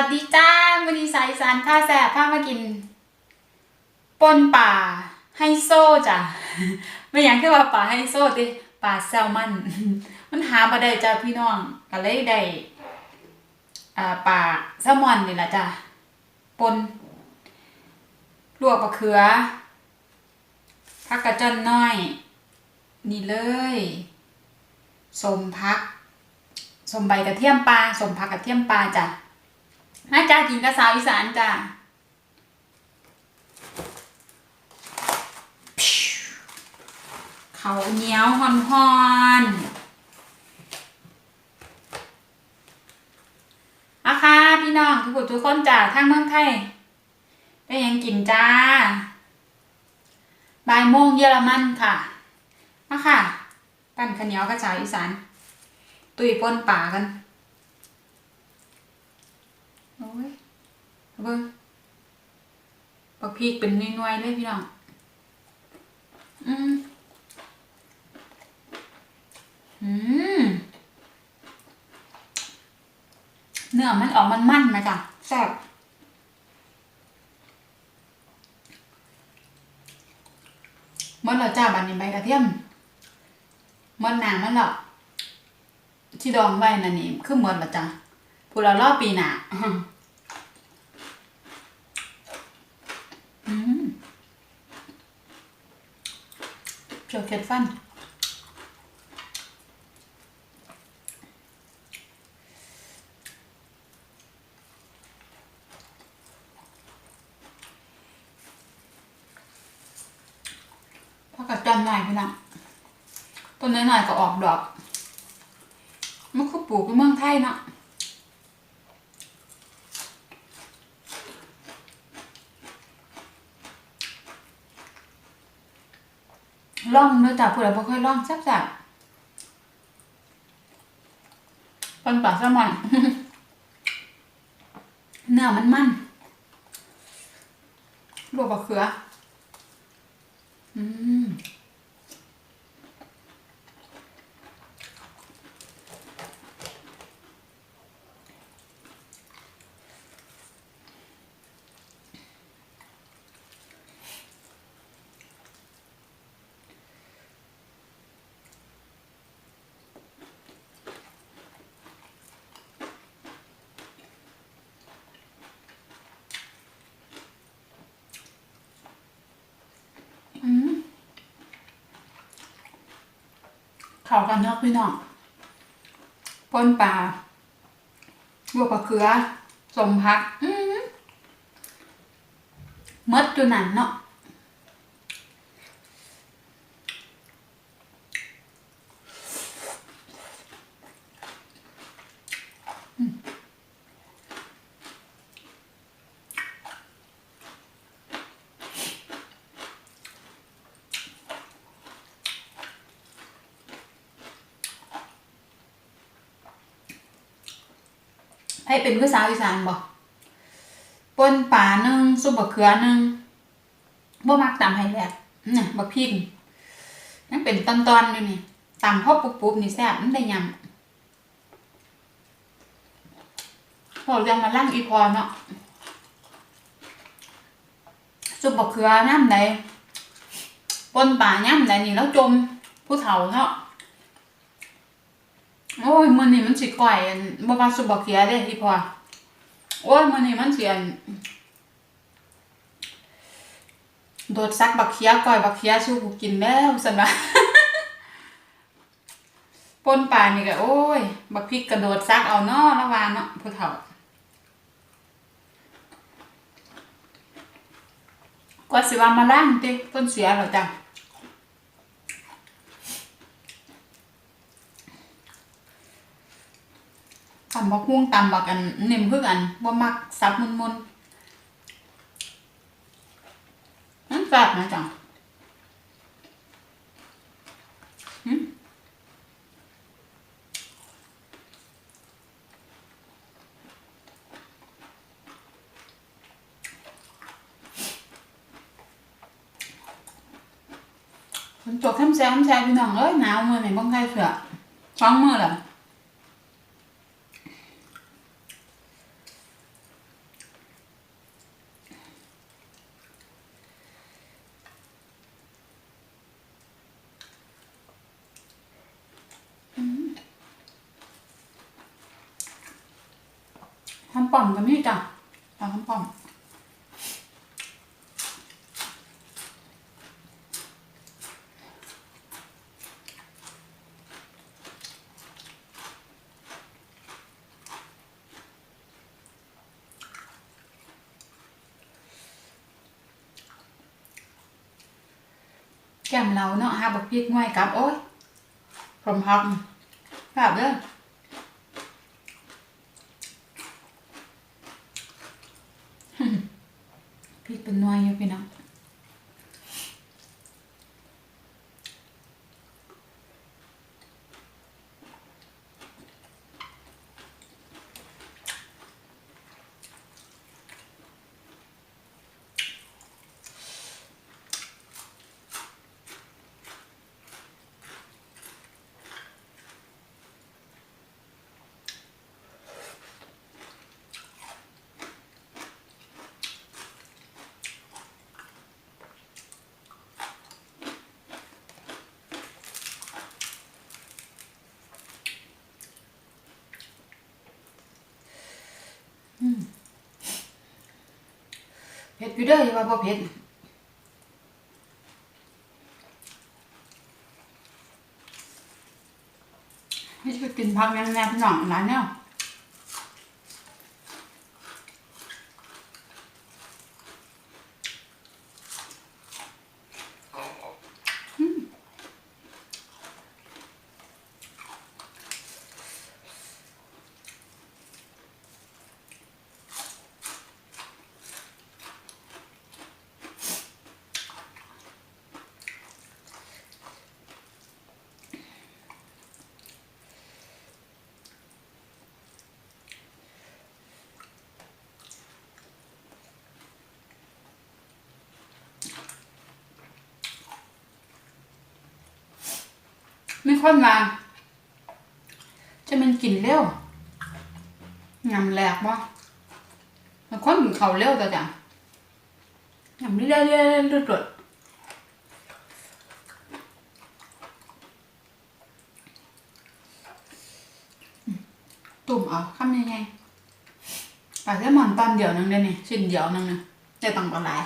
วัสดีจ้าวันนี้สายสารผ้าแสบผ้ามากินปนป่าไฮโซจ้ะไม่อย่ากคือว่าป่าไฮโซติป่าแซลมอนมันหาบ่ได้จ้าพี่น้องก็เลยได้อ่าป่าแซลมอนนี่แหละจ้ะปนลวกมะเขือผักกระจนน้อย นี่เลยสมพักสมใบกระเทียมปลาสมผักกระเทียมปลาจ้ะ มาจ้ากินกับสาวอีสานจ้ะเขาเหนียวหอนหอนอาค่ะพี่น้องทุกคนทุกคนจ้ะทางเมืองไทยได้ยังกินจ้าบ่ายโมงเยอรมันค่ะมาค่ะปั้นข้าวเหนียวกับสาวอีสาน ตุยปนป่ากัน โอ้ยเอาเบิ้งปักพริกเป็นน่วยๆเลยพี่น้อง อืมอืมเนื้อมันออกมันมันนะจ๊ะแซ่บมันเรอจ้าบันนี้ใบกระเทียมมันหนามันเหรอที่ดองไว้นั่นนี่คือหมดละจ้ะ พูเรารอบปีหน้าเจียวเค็ดฟันพักกัดจันหน่อยพี่น้องต้นน้อยๆก็ออกดอก มันคือปลูกในเมืองไทยเนาะ ล่องเนื้อจ่าผู้ใดบ่เคยล่องแซ่บๆปันปลาแซลมอนเนื้อมันมันลวกบะเขือ อืม เข่ากันเนาะพี่น้องปนปลาลวกปลาเขือสมพัก อืมมดจนนั่นเนาะ ให้เป็นภาษาวอีสานบ่ปนป่านึงซุปบะเขือนึงบ่มักตำให้แหลกเนี่ยบักพริกยังเป็นตอนๆอยู่นี่ตำพอปุ๊บๆนี่แซ่บมันได้ยำพอเรื่องมาล่างอีพอเนาะซุปบะเขือน้ำไหนปนป่าย่ำไหนนี่แล้วจมผู้เฒ่าเนาะ โอ้ยมื้อนี้มันสิก่อยอันบ่ว่าสุบเขียเด้อีพอโอ้ยมื้อนี้มันสิอันโดดซักบักเขียก่อยบักเขียสู้กูกินแล้วซั่นว่าปนป่านี่ก็โอ้ย บักพริกกระโดดซักเอาเนาะละว่าเนาะผู้เฒ่าก็สิว่ามาล้างติเพิ่นเสียแล้วจ้ะ ตำบักฮุ่งตำบักกันนิ่มคือกันบ่มักสับมุนมุนๆนั่นแซ่บนะจ๊ะหืมฝนตกแคมแซมแซมพี่น้องเอ้ยหนาวมื้อนี้บ่ใครเสือสองมื้อแล้วำป่อมก็มีจ้ะปลาคำป่อมแก้มเราเนาะหาบักพริกง่วยกับโอ้ยพรมพักแบบเด้อ พริกเป็นหน่วยอยู่พี่น้องเผ็ ดอยู่เด้ออย่าว่าบ่เผ็ดไม่ใช่กินพักแม่แม่พี่น้องหลายแนว ม่ค่อยมาจะมันกินเร็วงำแหลกบ่มันคนกินเขาเร็วแต่จังงำเรื่อยๆเรื่อยๆรดๆตุ่มเอาคำยังไงปลาแซลมอนตอนเดียวนึงได้นี่ชิ้นเดียวนึงนะได้ตังค์ปลาไหลาย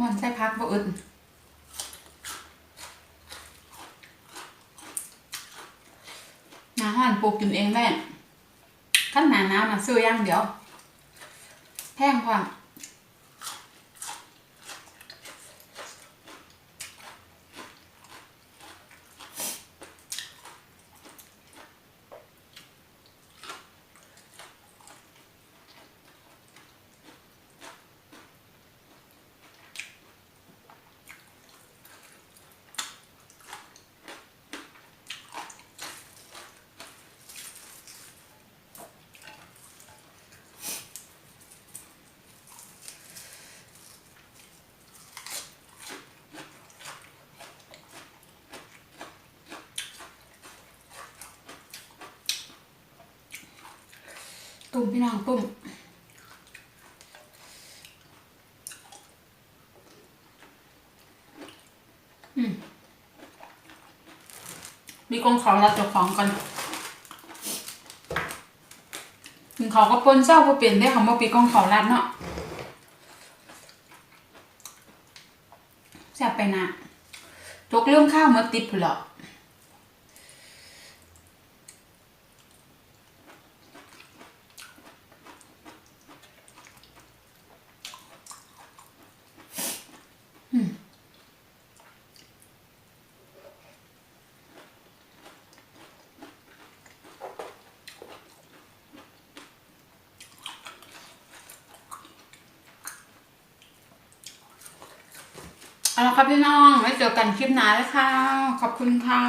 มันใส่พักบ่อึดหนาห้อนปลูกกินเองแม่ขั้นหนาหนาวนะซื้อย่างเดี๋ยวแพงควา กุ้มพี่น้องกุ้มมีกองของรับจาของกันถึงเขาก็ปนเศร้าก็เปลี่ยนได้ของมาปีกองขางรับเนาะจะไปนะจกเรื่องข้าวมาติดผุหรอ เอาละครับพี่น้องไว้เจอกันคลิปหน้าแล้วค่ะ ขอบคุณค่ะ